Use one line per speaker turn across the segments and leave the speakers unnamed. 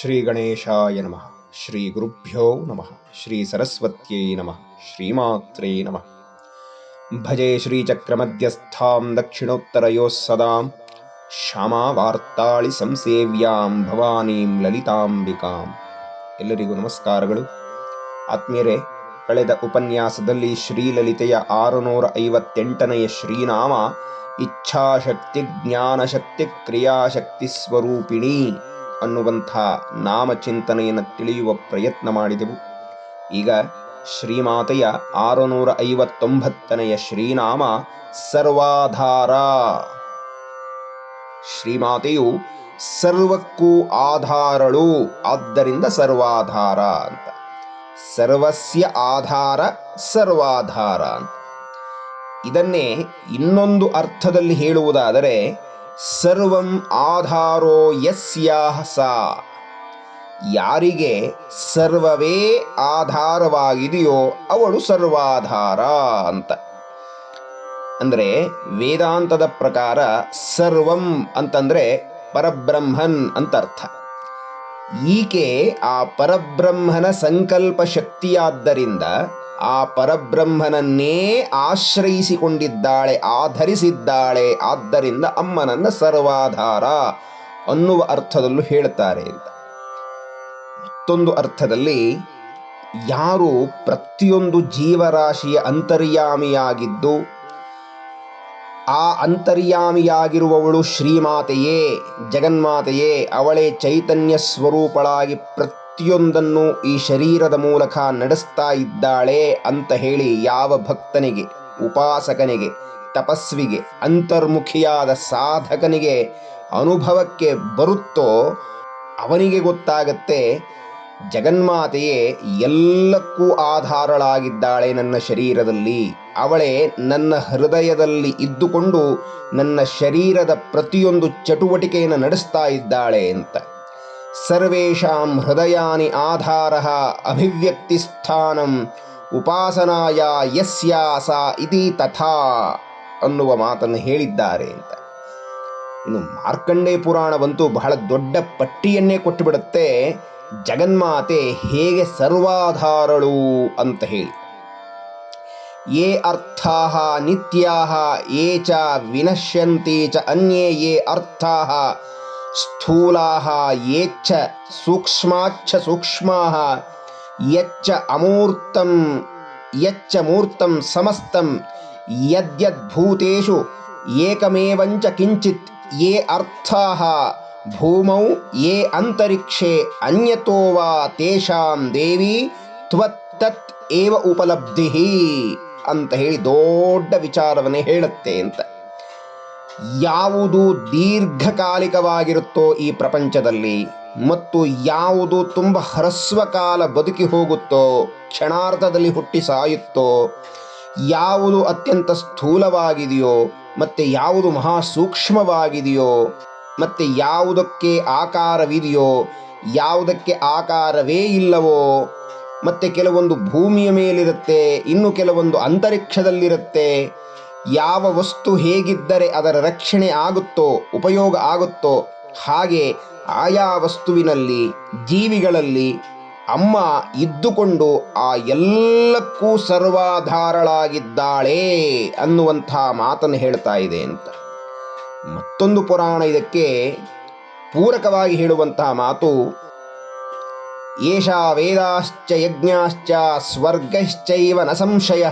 ಶ್ರೀ ಗಣೇಶಾಯ ನಮಃ ಶ್ರೀ ಗುರುಭ್ಯೋ ನಮಃ ಶ್ರೀ ಸರಸ್ವತ್ಯೈ ನಮಃ ಶ್ರೀಮಾತ್ರೇ ನಮಃ ಭಜೆ ಶ್ರೀಚಕ್ರಮಧ್ಯಸ್ಥಾಂ ದಕ್ಷಿಣೋತ್ತರಯೋಃ ಸದಾಂ ಶ್ಯಾಮಾವಾರ್ತಾಳಿ ಸಂಸೇವ್ಯಾಂ ಭವಾನೀಂ ಲಲಿತಾಂಬಿಕಾಂ ಎಲ್ಲರಿಗೂ ನಮಸ್ಕಾರಗಳು. ಆತ್ಮೀಯರೇ, ಕಳೆದ ಉಪನ್ಯಾಸದಲ್ಲಿ ಶ್ರೀಲಲಿತೆಯ ಆರುನೂರ ಐವತ್ತೆಂಟನೆಯ ಶ್ರೀನಾಮ ಇಚ್ಛಾಶಕ್ತಿ ಜ್ಞಾನಶಕ್ತಿ ಕ್ರಿಯಾಶಕ್ತಿ ಸ್ವರೂಪಿಣಿ ಅನ್ನುವಂಥ ನಾಮಚಿಂತನೆಯನ್ನು ತಿಳಿಯುವ ಪ್ರಯತ್ನ ಮಾಡಿದೆವು. ಈಗ ಶ್ರೀಮಾತೆಯ ಆರುನೂರ ಐವತ್ತೊಂಬತ್ತನೆಯ ಶ್ರೀನಾಮ ಸರ್ವಾಧಾರ. ಶ್ರೀಮಾತೆಯು ಸರ್ವಕ್ಕೂ ಆಧಾರಳು, ಆದ್ದರಿಂದ ಸರ್ವಾಧಾರ ಅಂತ. ಸರ್ವಸ್ಯ ಆಧಾರ, ಸರ್ವಾಧಾರ ಅಂತ. ಇದನ್ನೇ ಇನ್ನೊಂದು ಅರ್ಥದಲ್ಲಿ ಹೇಳುವುದಾದರೆ ಸರ್ವಂ ಆಧಾರೋ ಯಸ್ಯಾಹ ಸಾ ಯಾರಿಗೆ ಸರ್ವವೇ ಆಧಾರವಾಗಿದೆಯೋ ಅವಳು ಸರ್ವಾಧಾರ ಅಂತ. ಅಂದರೆ ವೇದಾಂತದ ಪ್ರಕಾರ ಸರ್ವಂ ಅಂತಂದರೆ ಪರಬ್ರಹ್ಮನ್ ಅಂತ ಅರ್ಥ. ಈಕೆ ಆ ಪರಬ್ರಹ್ಮನ ಸಂಕಲ್ಪ ಶಕ್ತಿಯಾದ್ದರಿಂದ ಆ ಪರಬ್ರಹ್ಮನನ್ನೇ ಆಶ್ರಯಿಸಿಕೊಂಡಿದ್ದಾಳೆ, ಆಧರಿಸಿದ್ದಾಳೆ, ಆದ್ದರಿಂದ ಅಮ್ಮನನ್ನ ಸರ್ವಾಧಾರ ಅನ್ನುವ ಅರ್ಥದಲ್ಲೂ ಹೇಳ್ತಾರೆ ಅಂತ. ಮತ್ತೊಂದು ಅರ್ಥದಲ್ಲಿ, ಯಾರು ಪ್ರತಿಯೊಂದು ಜೀವರಾಶಿಯ ಅಂತರ್ಯಾಮಿಯಾಗಿದ್ದು, ಆ ಅಂತರ್ಯಾಮಿಯಾಗಿರುವವಳು ಶ್ರೀಮಾತೆಯೇ, ಜಗನ್ಮಾತೆಯೇ, ಅವಳೇ ಚೈತನ್ಯ ಸ್ವರೂಪಳಾಗಿ ಪ್ರತಿಯೊಂದನ್ನು ಈ ಶರೀರದ ಮೂಲಕ ನಡೆಸ್ತಾ ಇದ್ದಾಳೆ ಅಂತ ಹೇಳಿ ಯಾವ ಭಕ್ತನಿಗೆ, ಉಪಾಸಕನಿಗೆ, ತಪಸ್ವಿಗೆ, ಅಂತರ್ಮುಖಿಯಾದ ಸಾಧಕನಿಗೆ ಅನುಭವಕ್ಕೆ ಬರುತ್ತೋ ಅವನಿಗೆ ಗೊತ್ತಾಗತ್ತೆ, ಜಗನ್ಮಾತೆಯೇ ಎಲ್ಲಕ್ಕೂ ಆಧಾರಳಾಗಿದ್ದಾಳೆ ನನ್ನ ಶರೀರದಲ್ಲಿ. ಅವಳೇ ನನ್ನ ಹೃದಯದಲ್ಲಿ ಇದ್ದುಕೊಂಡು ನನ್ನ ಶರೀರದ ಪ್ರತಿಯೊಂದು ಚಟುವಟಿಕೆಯನ್ನು ನಡೆಸ್ತಾ ಇದ್ದಾಳೆ ಅಂತ. ಸರ್ವೇಷಾಂ ಹೃದಯಾನಿ ಆಧಾರ ಅಭಿವ್ಯಕ್ತಿ ಸ್ಥಾನಂ ಉಪಾಸನಾಯ ಯಸ್ಯಾಸ ಇತಿ ತಥಾ ಅನ್ನುವ ಮಾತನ್ನು ಹೇಳಿದ್ದಾರೆ ಅಂತ. ಇನ್ನು ಮಾರ್ಕಂಡೇ ಪುರಾಣವಂತೂ ಬಹಳ ದೊಡ್ಡ ಪಟ್ಟಿಯನ್ನೇ ಕೊಟ್ಟುಬಿಡುತ್ತೆ. ಜಗನ್ಮಾತೆ ಹೇಗೆ ಸರ್ವಾಧಾರಳು ಅಂತ ಹೇಳಿ. ಯೇ ಅರ್ಥ ನಿತ್ಯಾ ಯೇ ಚ ವಿನಶ್ಯಂತಿ ಚ ಅನ್ಯೇ ಯೇ ಅರ್ಥಾ ಸ್ಥೂಲಾ ಯೇಚ್ಛ ಸೂಕ್ಷ್ಮಾಚ್ಛ ಸೂಕ್ಷ್ಮಾ ಯಚ್ಚ ಅಮೂರ್ತಂ ಯಚ್ಚ ಮೂರ್ತಂ ಸಮಸ್ತಂ ಯದ್ಯದ್ಭೂತೇಷು ಏಕಮೇವಂಚ ಕಿಂಚಿತ್ ಯೇ ಅರ್ಥಾ ಭೂಮೌ ಯೇ ಅಂತರಿಕ್ಷೆ ಅನ್ಯತೋ ವಾ ತೇಷಾಂ ದೇವಿ ತ್ವತ್ತತ್ ಏವ ಉಪಲಬ್ಧಿ ಅಂತ ಹೇಳಿ ದೊಡ್ಡ ವಿಚಾರವನ್ನೇ ಹೇಳುತ್ತೆ ಅಂತ. ಯಾವುದು ದೀರ್ಘಕಾಲಿಕವಾಗಿರುತ್ತೋ ಈ ಪ್ರಪಂಚದಲ್ಲಿ ಮತ್ತು ಯಾವುದು ತುಂಬ ಹ್ರಸ್ವಕಾಲ ಬದುಕಿ ಹೋಗುತ್ತೋ, ಕ್ಷಣಾರ್ಧದಲ್ಲಿ ಹುಟ್ಟಿ ಸಾಯುತ್ತೋ, ಯಾವುದು ಅತ್ಯಂತ ಸ್ಥೂಲವಾಗಿದೆಯೋ, ಮತ್ತು ಯಾವುದು ಮಹಾ ಸೂಕ್ಷ್ಮವಾಗಿದೆಯೋ ಮತ್ತು ಯಾವುದಕ್ಕೆ ಆಕಾರವಿದೆಯೋ, ಯಾವುದಕ್ಕೆ ಆಕಾರವೇ ಇಲ್ಲವೋ, ಮತ್ತು ಕೆಲವೊಂದು ಭೂಮಿಯ ಮೇಲಿರುತ್ತೆ, ಇನ್ನು ಕೆಲವೊಂದು ಅಂತರಿಕ್ಷದಲ್ಲಿರುತ್ತೆ ಯಾವ ವಸ್ತು ಹೇಗಿದ್ದರೆ ಅದರ ರಕ್ಷಣೆ ಆಗುತ್ತೋ, ಉಪಯೋಗ ಆಗುತ್ತೋ, ಹಾಗೆ ಆಯಾ ವಸ್ತುವಿನಲ್ಲಿ, ಜೀವಿಗಳಲ್ಲಿ ಅಮ್ಮ ಇದ್ದುಕೊಂಡು ಆ ಎಲ್ಲಕ್ಕೂ ಸರ್ವಾಧಾರಳಾಗಿದ್ದಾಳೆ ಅನ್ನುವಂಥ ಮಾತನ್ನು ಹೇಳ್ತಾ ಇದೆ ಅಂತ. ಮತ್ತೊಂದು ಪುರಾಣ ಇದಕ್ಕೆ ಪೂರಕವಾಗಿ ಹೇಳುವಂತಹ ಮಾತು, ಏಷಾ ವೇದಾಶ್ಚ ಯಜ್ಞಾಶ್ಚ ಸ್ವರ್ಗಶ್ಚೈವ ನ ಸಂಶಯ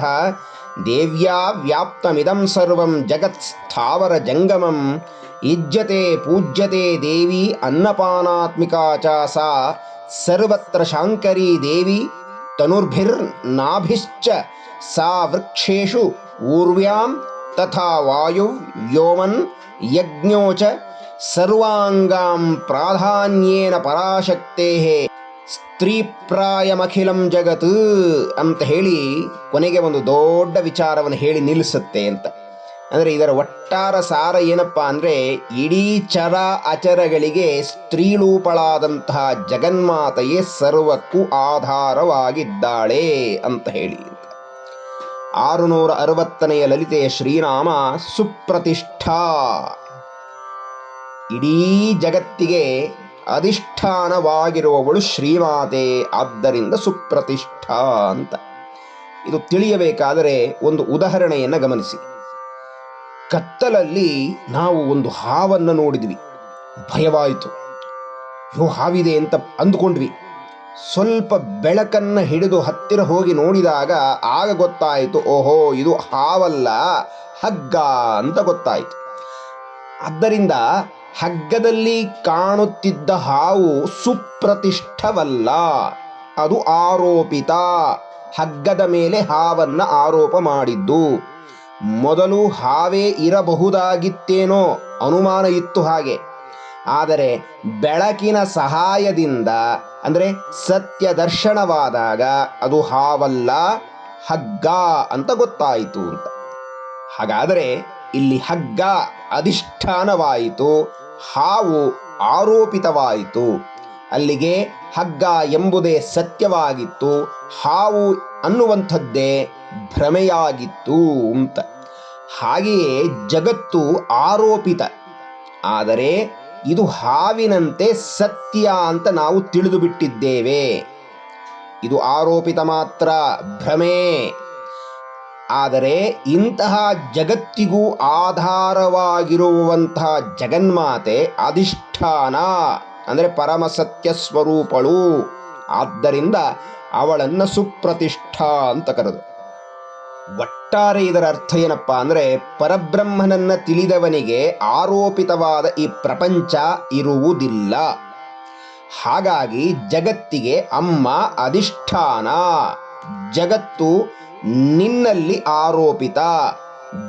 देव्या व्याप्तमिदं सर्वं जगत्स्थावरजङ्गमम्। इज्यते पूज्यते देवी अन्नपानात्मिका च सा। सर्वत्र शाङ्करी देवी तनुर्भिर्नाभिश्च। सा वृक्षेषु ऊर्व्यां तथा वायुव्योमन् यज्ञो च। सर्वाङ्गां प्राधान्येन पराशक्तेः ಸ್ತ್ರೀಪ್ರಾಯಮಖಿಲಂ ಜಗತ್ ಅಂತ ಹೇಳಿ ಕೊನೆಗೆ ಒಂದು ದೊಡ್ಡ ವಿಚಾರವನ್ನು ಹೇಳಿ ನಿಲ್ಲಿಸುತ್ತೆ ಅಂತ. ಅಂದರೆ ಇದರ ಒಟ್ಟಾರ ಸಾರ ಏನಪ್ಪ ಅಂದರೆ ಇಡೀ ಚರ ಅಚರಗಳಿಗೆ ಸ್ತ್ರೀಲೂಪಳಾದಂತಹ ಜಗನ್ಮಾತೆಯೇ ಸರ್ವಕ್ಕೂ ಆಧಾರವಾಗಿದ್ದಾಳೆ ಅಂತ ಹೇಳಿ. ಆರುನೂರ ಅರವತ್ತನೆಯ ಲಲಿತೆಯ ಶ್ರೀನಾಮ ಸುಪ್ರತಿಷ್ಠಾ. ಇಡೀ ಜಗತ್ತಿಗೆ ಅಧಿಷ್ಠಾನವಾಗಿರುವವಳು ಶ್ರೀಮಾತೆ ಆದ್ದರಿಂದ ಸುಪ್ರತಿಷ್ಠಾ ಅಂತ. ಇದು ತಿಳಿಯಬೇಕಾದರೆ ಒಂದು ಉದಾಹರಣೆಯನ್ನು ಗಮನಿಸಿ. ಕತ್ತಲಲ್ಲಿ ನಾವು ಒಂದು ಹಾವನ್ನು ನೋಡಿದ್ವಿ. ಭಯವಾಯಿತು. ಯೋ, ಹಾವಿದೆ ಅಂತ ಅಂದುಕೊಂಡ್ವಿ. ಸ್ವಲ್ಪ ಬೆಳಕನ್ನು ಹಿಡಿದು ಹತ್ತಿರ ಹೋಗಿ ನೋಡಿದಾಗ ಆಗ ಗೊತ್ತಾಯಿತು, ಓಹೋ, ಇದು ಹಾವಲ್ಲ, ಹಗ್ಗ ಅಂತ ಗೊತ್ತಾಯಿತು. ಆದ್ದರಿಂದ ಹಗ್ಗದಲ್ಲಿ ಕಾಣುತ್ತಿದ್ದ ಹಾವು ಸುಪ್ರತಿಷ್ಠವಲ್ಲ. ಅದು ಆರೋಪಿತ. ಹಗ್ಗದ ಮೇಲೆ ಹಾವನ್ನ ಆರೋಪ ಮಾಡಿದ್ದು. ಮೊದಲು ಹಾವೇ ಇರಬಹುದಾಗಿತ್ತೇನೋ ಅನುಮಾನ ಇತ್ತು ಹಾಗೆ. ಆದರೆ ಬೆಳಕಿನ ಸಹಾಯದಿಂದ, ಅಂದರೆ ಸತ್ಯ ದರ್ಶನವಾದಾಗ ಅದು ಹಾವಲ್ಲ, ಹಗ್ಗ ಅಂತ ಗೊತ್ತಾಯಿತು ಅಂತ. ಹಾಗಾದರೆ ಇಲ್ಲಿ ಹಗ್ಗ ಅಧಿಷ್ಠಾನವಾಯಿತು. ಹಾವು ಆರೋಪಿತವಾಯಿತು. ಅಲ್ಲಿಗೆ ಹಗ್ಗ ಎಂಬುದೇ ಸತ್ಯವಾಗಿತ್ತು. ಹಾವು ಅನ್ನುವಂಥದ್ದೇ ಭ್ರಮೆಯಾಗಿತ್ತು ಅಂತ. ಹಾಗೆಯೇ ಜಗತ್ತು ಆರೋಪಿತ. ಆದರೆ ಇದು ಹಾವಿನಂತೆ ಸತ್ಯ ಅಂತ ನಾವು ತಿಳಿದು ಬಿಟ್ಟಿದ್ದೇವೆ ಇದು ಆರೋಪಿತ ಮಾತ್ರ, ಭ್ರಮೆ. ಆದರೆ ಇಂತಹ ಜಗತ್ತಿಗೂ ಆಧಾರವಾಗಿರುವಂತಹ ಜಗನ್ಮಾತೆ ಅಧಿಷ್ಠಾನ, ಅಂದರೆ ಪರಮಸತ್ಯ ಸ್ವರೂಪಳು. ಆದ್ದರಿಂದ ಅವಳನ್ನು ಸುಪ್ರತಿಷ್ಠಾ ಅಂತ ಕರೆದು. ಒಟ್ಟಾರೆ ಇದರ ಅರ್ಥ ಏನಪ್ಪ ಅಂದರೆ, ಪರಬ್ರಹ್ಮನನ್ನ ತಿಳಿದವನಿಗೆ ಆರೋಪಿತವಾದ ಈ ಪ್ರಪಂಚ ಇರುವುದಿಲ್ಲ. ಹಾಗಾಗಿ ಜಗತ್ತಿಗೆ ಅಮ್ಮ ಅಧಿಷ್ಠಾನ, ಜಗತ್ತು ನಿನ್ನಲ್ಲಿ ಆರೋಪಿತ.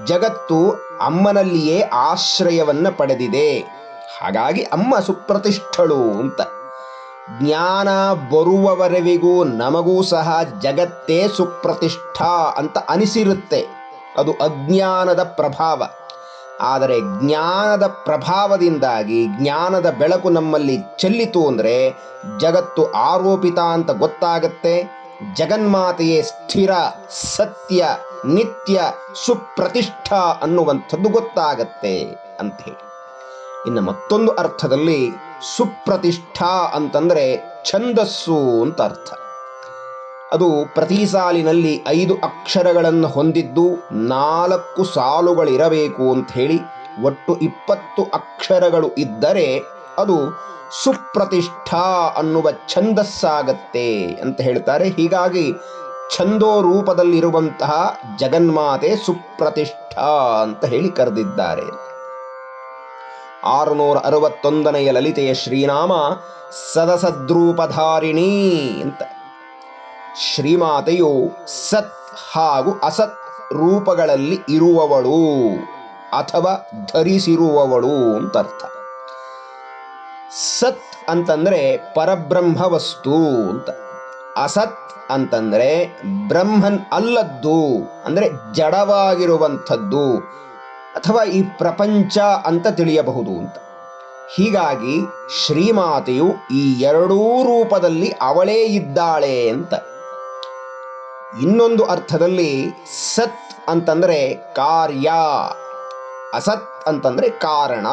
ಜಗತ್ತು ಅಮ್ಮನಲ್ಲಿಯೇ ಆಶ್ರಯವನ್ನ ಪಡೆದಿದೆ. ಹಾಗಾಗಿ ಅಮ್ಮ ಸುಪ್ರತಿಷ್ಠಳು ಅಂತ. ಜ್ಞಾನ ಬರುವವರೆವಿಗೂ ನಮಗೂ ಸಹ ಜಗತ್ತೇ ಸುಪ್ರತಿಷ್ಠಾ ಅಂತ ಅನಿಸಿರುತ್ತೆ. ಅದು ಅಜ್ಞಾನದ ಪ್ರಭಾವ. ಆದರೆ ಜ್ಞಾನದ ಪ್ರಭಾವದಿಂದಾಗಿ, ಜ್ಞಾನದ ಬೆಳಕು ನಮ್ಮಲ್ಲಿ ಚೆಲ್ಲಿತು ಅಂದರೆ ಜಗತ್ತು ಆರೋಪಿತ ಅಂತ ಗೊತ್ತಾಗತ್ತೆ. ಜಗನ್ಮಾತೆಯೇ ಸ್ಥಿರ, ಸತ್ಯ, ನಿತ್ಯ, ಸುಪ್ರತಿಷ್ಠಾ ಅನ್ನುವಂಥದ್ದು ಗೊತ್ತಾಗತ್ತೆ ಅಂತ ಹೇಳಿ ಇನ್ನು ಮತ್ತೊಂದು ಅರ್ಥದಲ್ಲಿ ಸುಪ್ರತಿಷ್ಠಾ ಅಂತಂದ್ರೆ ಛಂದಸ್ಸು ಅಂತ ಅರ್ಥ. ಅದು ಪ್ರತಿ ಸಾಲಿನಲ್ಲಿ ಐದು ಅಕ್ಷರಗಳನ್ನು ಹೊಂದಿದ್ದು ನಾಲ್ಕು ಸಾಲುಗಳಿರಬೇಕು ಅಂತ ಹೇಳಿ ಒಟ್ಟು ಇಪ್ಪತ್ತು ಅಕ್ಷರಗಳು ಇದ್ದರೆ ಅದು ಸುಪ್ರತಿಷ್ಠಾ ಅನ್ನುವ ಛಂದಸ್ಸಾಗತ್ತೆ ಅಂತ ಹೇಳ್ತಾರೆ. ಹೀಗಾಗಿ ಛಂದೋ ರೂಪದಲ್ಲಿರುವಂತಹ ಜಗನ್ಮಾತೆ ಸುಪ್ರತಿಷ್ಠಾ ಅಂತ ಹೇಳಿ ಕರೆದಿದ್ದಾರೆ. ಆರುನೂರ ಅರವತ್ತೊಂದನೆಯ ಲಲಿತೆಯ ಶ್ರೀನಾಮ ಸದಸದ್ರೂಪಧಾರಿಣಿ ಅಂತ. ಶ್ರೀಮಾತೆಯು ಸತ್ ಹಾಗೂ ಅಸತ್ ರೂಪಗಳಲ್ಲಿ ಇರುವವಳು ಅಥವಾ ಧರಿಸಿರುವವಳು ಅಂತ ಅರ್ಥ. ಸತ್ ಅಂತಂದ್ರೆ ಪರಬ್ರಹ್ಮ ವಸ್ತು ಅಂತ. ಅಸತ್ ಅಂತಂದ್ರೆ ಬ್ರಹ್ಮನ್ ಅಲ್ಲದ್ದು, ಅಂದ್ರೆ ಜಡವಾಗಿರುವಂಥದ್ದು ಅಥವಾ ಈ ಪ್ರಪಂಚ ಅಂತ ತಿಳಿಯಬಹುದು ಅಂತ. ಹೀಗಾಗಿ ಶ್ರೀಮಾತೆಯು ಈ ಎರಡೂ ರೂಪದಲ್ಲಿ ಅವಳೇ ಇದ್ದಾಳೆ ಅಂತ. ಇನ್ನೊಂದು ಅರ್ಥದಲ್ಲಿ ಸತ್ ಅಂತಂದ್ರೆ ಕಾರ್ಯ, ಅಸತ್ ಅಂತಂದ್ರೆ ಕಾರಣ.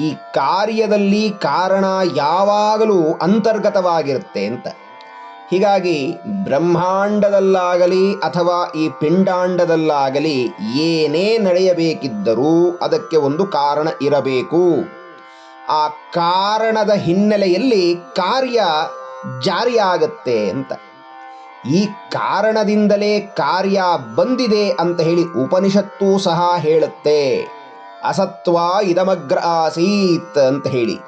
ಈ ಕಾರ್ಯದಲ್ಲಿ ಕಾರಣ ಯಾವಾಗಲೂ ಅಂತರ್ಗತವಾಗಿರುತ್ತೆ ಅಂತ. ಹೀಗಾಗಿ ಬ್ರಹ್ಮಾಂಡದಲ್ಲಾಗಲಿ ಅಥವಾ ಈ ಪಿಂಡಾಂಡದಲ್ಲಾಗಲಿ ಏನೇ ನಡೆಯಬೇಕಿದ್ದರೂ ಅದಕ್ಕೆ ಒಂದು ಕಾರಣ ಇರಬೇಕು. ಆ ಕಾರಣದ ಹಿನ್ನೆಲೆಯಲ್ಲಿ ಕಾರ್ಯ ಜಾರಿಯಾಗತ್ತೆ ಅಂತ. ಈ ಕಾರಣದಿಂದಲೇ ಕಾರ್ಯ ಬಂದಿದೆ ಅಂತ ಹೇಳಿ ಉಪನಿಷತ್ತು ಸಹ ಹೇಳುತ್ತೆ. ಅಸತ್ವ ಇದಮಗ್ರ ಆಸೀತ್ ಅಂತ ಹೇಳಿ.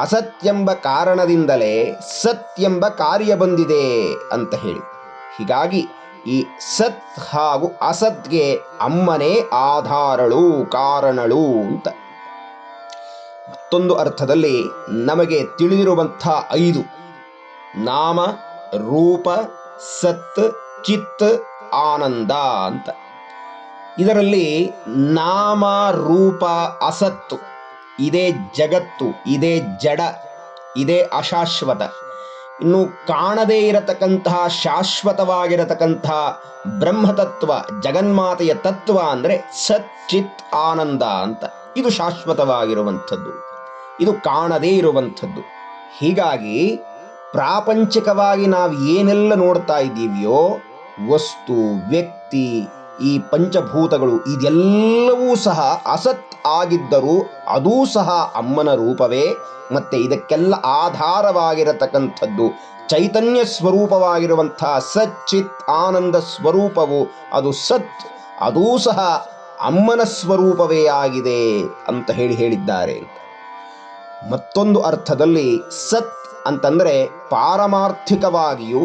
ಅಸತ್ಯೆಂಬ ಕಾರಣದಿಂದಲೇ ಸತ್ಯೆಂಬ ಕಾರ್ಯ ಬಂದಿದೆ ಅಂತ ಹೇಳಿ. ಹೀಗಾಗಿ ಈ ಸತ್ ಹಾಗೂ ಅಸತ್ಗೆ ಅಮ್ಮನೇ ಆಧಾರಳು, ಕಾರಣಳು ಅಂತ. ಮತ್ತೊಂದು ಅರ್ಥದಲ್ಲಿ ನಮಗೆ ತಿಳಿದಿರುವಂಥ ಐದು. ನಾಮ, ರೂಪ, ಸತ್, ಚಿತ್, ಆನಂದ ಅಂತ. ಇದರಲ್ಲಿ ನಾಮ ರೂಪ ಅಸತ್ತು, ಇದೇ ಜಗತ್ತು, ಇದೇ ಜಡ, ಇದೇ ಅಶಾಶ್ವತ. ಇನ್ನು ಕಾಣದೇ ಇರತಕ್ಕಂತಹ ಶಾಶ್ವತವಾಗಿರತಕ್ಕಂತಹ ಬ್ರಹ್ಮತತ್ವ, ಜಗನ್ಮಾತೆಯ ತತ್ವ ಅಂದರೆ ಸಚ್ಚಿತ್ ಆನಂದ ಅಂತ. ಇದು ಶಾಶ್ವತವಾಗಿರುವಂಥದ್ದು. ಇದು ಕಾಣದೇ ಇರುವಂಥದ್ದು. ಹೀಗಾಗಿ ಪ್ರಾಪಂಚಿಕವಾಗಿ ನಾವು ಏನೆಲ್ಲ ನೋಡ್ತಾ ಇದ್ದೀವಿಯೋ, ವಸ್ತು, ವ್ಯಕ್ತಿ ಈ ಪಂಚಭೂತಗಳು ಇದೆಲ್ಲವೂ ಸಹ ಅಸತ್ ಆಗಿದ್ದರೂ ಅದೂ ಸಹ ಅಮ್ಮನ ರೂಪವೇ. ಮತ್ತೆ ಇದಕ್ಕೆಲ್ಲ ಆಧಾರವಾಗಿರತಕ್ಕಂಥದ್ದು ಚೈತನ್ಯ ಸ್ವರೂಪವಾಗಿರುವಂತಹ ಸಚ್ಚಿತ್ ಆನಂದ ಸ್ವರೂಪವು ಅದು ಸತ್, ಅದೂ ಸಹ ಅಮ್ಮನ ಸ್ವರೂಪವೇ ಆಗಿದೆ ಅಂತ ಹೇಳಿ ಹೇಳಿದ್ದಾರೆ ಮತ್ತೊಂದು ಅರ್ಥದಲ್ಲಿ ಸತ್ ಅಂತಂದರೆ ಪಾರಮಾರ್ಥಿಕವಾಗಿಯೂ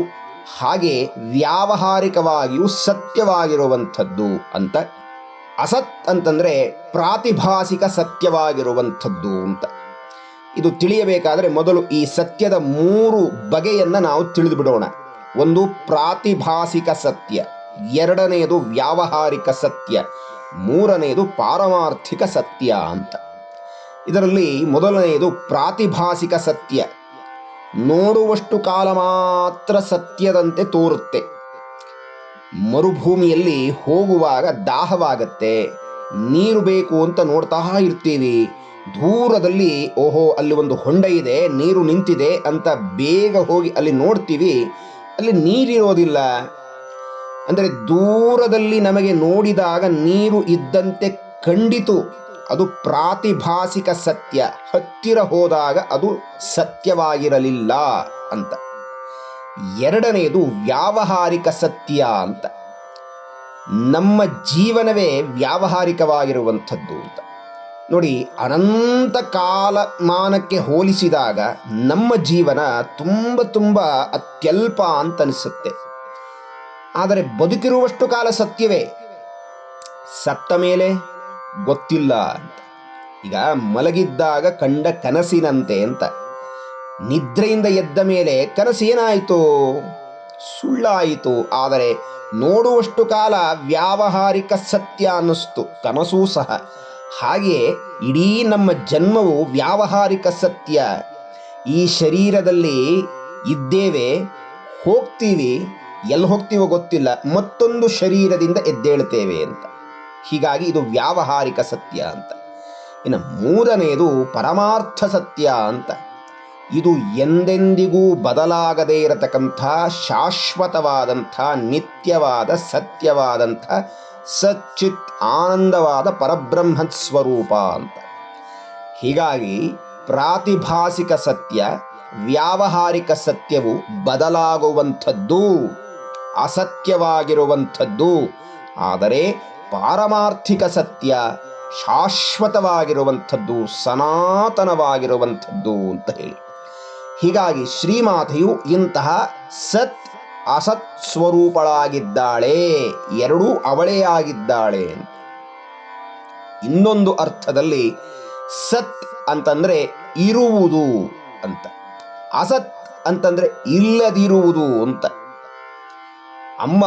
ಹಾಗೆ ವ್ಯಾವಹಾರಿಕವಾಗಿಯೂ ಸತ್ಯವಾಗಿರುವಂಥದ್ದು ಅಂತ. ಅಸತ್ ಅಂತಂದರೆ ಪ್ರಾತಿಭಾಸಿಕ ಸತ್ಯವಾಗಿರುವಂಥದ್ದು ಅಂತ. ಇದು ತಿಳಿಯಬೇಕಾದರೆ ಮೊದಲು ಈ ಸತ್ಯದ ಮೂರು ಬಗೆಯನ್ನು ನಾವು ತಿಳಿದುಬಿಡೋಣ. ಒಂದು ಪ್ರಾತಿಭಾಸಿಕ ಸತ್ಯ, ಎರಡನೆಯದು ವ್ಯಾವಹಾರಿಕ ಸತ್ಯ, ಮೂರನೆಯದು ಪಾರಮಾರ್ಥಿಕ ಸತ್ಯ ಅಂತ. ಇದರಲ್ಲಿ ಮೊದಲನೆಯದು ಪ್ರಾತಿಭಾಸಿಕ ಸತ್ಯ ನೋಡುವಷ್ಟು ಕಾಲ ಮಾತ್ರ ಸತ್ಯದಂತೆ ತೋರುತ್ತೆ. ಮರುಭೂಮಿಯಲ್ಲಿ ಹೋಗುವಾಗ ದಾಹವಾಗತ್ತೆ. ನೀರು ಬೇಕು ಅಂತ ನೋಡ್ತಾ ಇರ್ತೀವಿ. ದೂರದಲ್ಲಿ ಓಹೋ, ಅಲ್ಲಿ ಒಂದು ಹೊಂಡ ಇದೆ, ನೀರು ನಿಂತಿದೆ ಅಂತ ಬೇಗ ಹೋಗಿ ಅಲ್ಲಿ ನೋಡ್ತೀವಿ. ಅಲ್ಲಿ ನೀರಿರೋದಿಲ್ಲ. ಅಂದರೆ ದೂರದಲ್ಲಿ ನಮಗೆ ನೋಡಿದಾಗ ನೀರು ಇದ್ದಂತೆ ಖಂಡಿತು ಅದು ಪ್ರಾತಿಭಾಸಿಕ ಸತ್ಯ. ಹತ್ತಿರ ಹೋದಾಗ ಅದು ಸತ್ಯವಾಗಿರಲಿಲ್ಲ ಅಂತ. ಎರಡನೆಯದು ವ್ಯಾವಹಾರಿಕ ಸತ್ಯ ಅಂತ. ನಮ್ಮ ಜೀವನವೇ ವ್ಯಾವಹಾರಿಕವಾಗಿರುವಂಥದ್ದು ಅಂತ. ನೋಡಿ, ಅನಂತ ಕಾಲಮಾನಕ್ಕೆ ಹೋಲಿಸಿದಾಗ ನಮ್ಮ ಜೀವನ ತುಂಬ ತುಂಬ ಅತ್ಯಲ್ಪ ಅಂತ ಅನಿಸುತ್ತೆ ಆದರೆ ಬದುಕಿರುವಷ್ಟು ಕಾಲ ಸತ್ಯವೇ? ಸತ್ತ ಮೇಲೆ ಗೊತ್ತಿಲ್ಲ ಅಂತ. ಈಗ ಮಲಗಿದ್ದಾಗ ಕಂಡ ಕನಸಿನಂತೆ ಅಂತ. ನಿದ್ರೆಯಿಂದ ಎದ್ದ ಮೇಲೆ ಕನಸು ಏನಾಯಿತು? ಸುಳ್ಳಾಯಿತು. ಆದರೆ ನೋಡುವಷ್ಟು ಕಾಲ ವ್ಯಾವಹಾರಿಕ ಸತ್ಯ ಅನ್ನಿಸ್ತು. ಕನಸೂ ಸಹ. ಹಾಗೆ ಇಡೀ ನಮ್ಮ ಜನ್ಮವು ವ್ಯಾವಹಾರಿಕ ಸತ್ಯ. ಈ ಶರೀರದಲ್ಲಿ ಇದ್ದೇವೆ, ಹೋಗ್ತೀವಿ. ಎಲ್ಲಿ ಹೋಗ್ತೀವೋ ಗೊತ್ತಿಲ್ಲ. ಮತ್ತೊಂದು ಶರೀರದಿಂದ ಎದ್ದೇಳ್ತೇವೆ ಅಂತ. ಹೀಗಾಗಿ ಇದು ವ್ಯಾವಹಾರಿಕ ಸತ್ಯ ಅಂತ. ಇನ್ನು ಮೂರನೆಯದು ಪರಮಾರ್ಥ ಸತ್ಯ ಅಂತ. ಇದು ಎಂದೆಂದಿಗೂ ಬದಲಾಗದೇ ಇರತಕ್ಕಂಥ ಶಾಶ್ವತವಾದಂಥ, ನಿತ್ಯವಾದ, ಸತ್ಯವಾದಂಥ, ಸಚ್ಚಿತ್, ಆನಂದವಾದ ಪರಬ್ರಹ್ಮ ಸ್ವರೂಪ ಅಂತ. ಹೀಗಾಗಿ ಪ್ರಾತಿಭಾಸಿಕ ಸತ್ಯ, ವ್ಯಾವಹಾರಿಕ ಸತ್ಯವು ಬದಲಾಗುವಂಥದ್ದು, ಅಸತ್ಯವಾಗಿರುವಂಥದ್ದು. ಆದರೆ ಪಾರಮಾರ್ಥಿಕ ಸತ್ಯ ಶಾಶ್ವತವಾಗಿರುವಂಥದ್ದು, ಸನಾತನವಾಗಿರುವಂಥದ್ದು ಅಂತ ಹೇಳಿ. ಹೀಗಾಗಿ ಶ್ರೀಮಾತೆಯು ಇಂತಹ ಸತ್ ಅಸತ್ ಸ್ವರೂಪಳಾಗಿದ್ದಾಳೆ, ಎರಡೂ ಅವಳೇ ಆಗಿದ್ದಾಳೆ ಇನ್ನೊಂದು ಅರ್ಥದಲ್ಲಿ ಸತ್ ಅಂತಂದ್ರೆ ಇರುವುದು ಅಂತ. ಅಸತ್ ಅಂತಂದ್ರೆ ಇಲ್ಲದಿರುವುದು ಅಂತ. ಅಮ್ಮ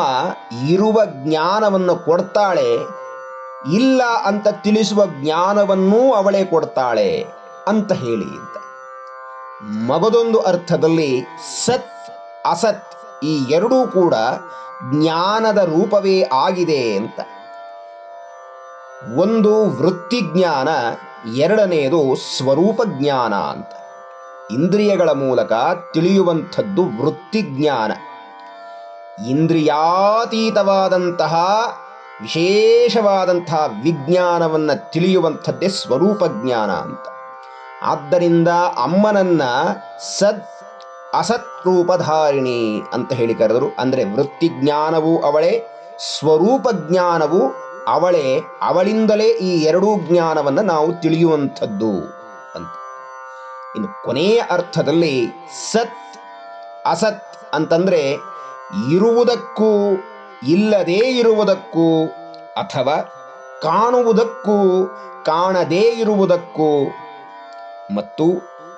ಇರುವ ಜ್ಞಾನವನ್ನು ಕೊಡ್ತಾಳೆ, ಇಲ್ಲ ಅಂತ ತಿಳಿಸುವ ಜ್ಞಾನವನ್ನೂ ಅವಳೇ ಕೊಡ್ತಾಳೆ ಅಂತ ಹೇಳಿ ಅಂತ. ಮಗದೊಂದು ಅರ್ಥದಲ್ಲಿ ಸತ್, ಅಸತ್ ಈ ಎರಡೂ ಕೂಡ ಜ್ಞಾನದ ರೂಪವೇ ಆಗಿದೆ ಅಂತ. ಒಂದು ವೃತ್ತಿ ಜ್ಞಾನ ಎರಡನೆಯದು ಸ್ವರೂಪ ಜ್ಞಾನ ಅಂತ. ಇಂದ್ರಿಯಗಳ ಮೂಲಕ ತಿಳಿಯುವಂಥದ್ದು ವೃತ್ತಿ ಜ್ಞಾನ ಇಂದ್ರಿಯಾತೀತವಾದಂತಹ ವಿಶೇಷವಾದಂತಹ ವಿಜ್ಞಾನವನ್ನು ತಿಳಿಯುವಂಥದ್ದೇ ಸ್ವರೂಪ ಜ್ಞಾನ ಅಂತ. ಆದ್ದರಿಂದ ಅಮ್ಮನನ್ನ ಸತ್ ಅಸತ್ ರೂಪಧಾರಿಣಿ ಅಂತ ಹೇಳಿ ಕರೆದರು. ಅಂದರೆ ವೃತ್ತಿ ಜ್ಞಾನವೂ ಅವಳೇ ಸ್ವರೂಪ ಜ್ಞಾನವು ಅವಳೇ, ಅವಳಿಂದಲೇ ಈ ಎರಡೂ ಜ್ಞಾನವನ್ನು ನಾವು ತಿಳಿಯುವಂಥದ್ದು ಅಂತ. ಇನ್ನು ಕೊನೆಯ ಅರ್ಥದಲ್ಲಿ ಸತ್, ಅಸತ್ ಅಂತಂದ್ರೆ ಇರುವುದಕ್ಕೂ ಇಲ್ಲದೇ ಇರುವುದಕ್ಕೂ ಅಥವಾ ಕಾಣುವುದಕ್ಕೂ ಕಾಣದೇ ಇರುವುದಕ್ಕೂ ಮತ್ತು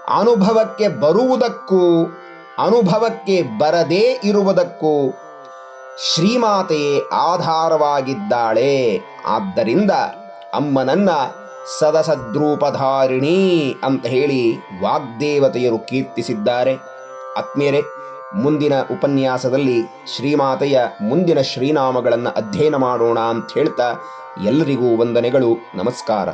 ಅನುಭವಕ್ಕೆ ಬರುವುದಕ್ಕೂ ಅನುಭವಕ್ಕೆ ಬರದೇ ಇರುವುದಕ್ಕೂ ಶ್ರೀಮಾತೆಯೇ ಆಧಾರವಾಗಿದ್ದಾಳೆ. ಆದ್ದರಿಂದ ಅಮ್ಮನನ್ನ ಸದಸದ್ರೂಪಧಾರಿಣಿ ಅಂತ ಹೇಳಿ ವಾಗ್ದೇವತೆಯರು ಕೀರ್ತಿಸಿದ್ದಾರೆ. ಆತ್ಮೀಯರೇ ಮುಂದಿನ ಉಪನ್ಯಾಸದಲ್ಲಿ ಶ್ರೀಮಾತೆಯ ಮುಂದಿನ ಶ್ರೀನಾಮಗಳನ್ನು ಅಧ್ಯಯನ ಮಾಡೋಣ ಅಂತ ಹೇಳ್ತಾ ಎಲ್ಲರಿಗೂ ವಂದನೆಗಳು ನಮಸ್ಕಾರ.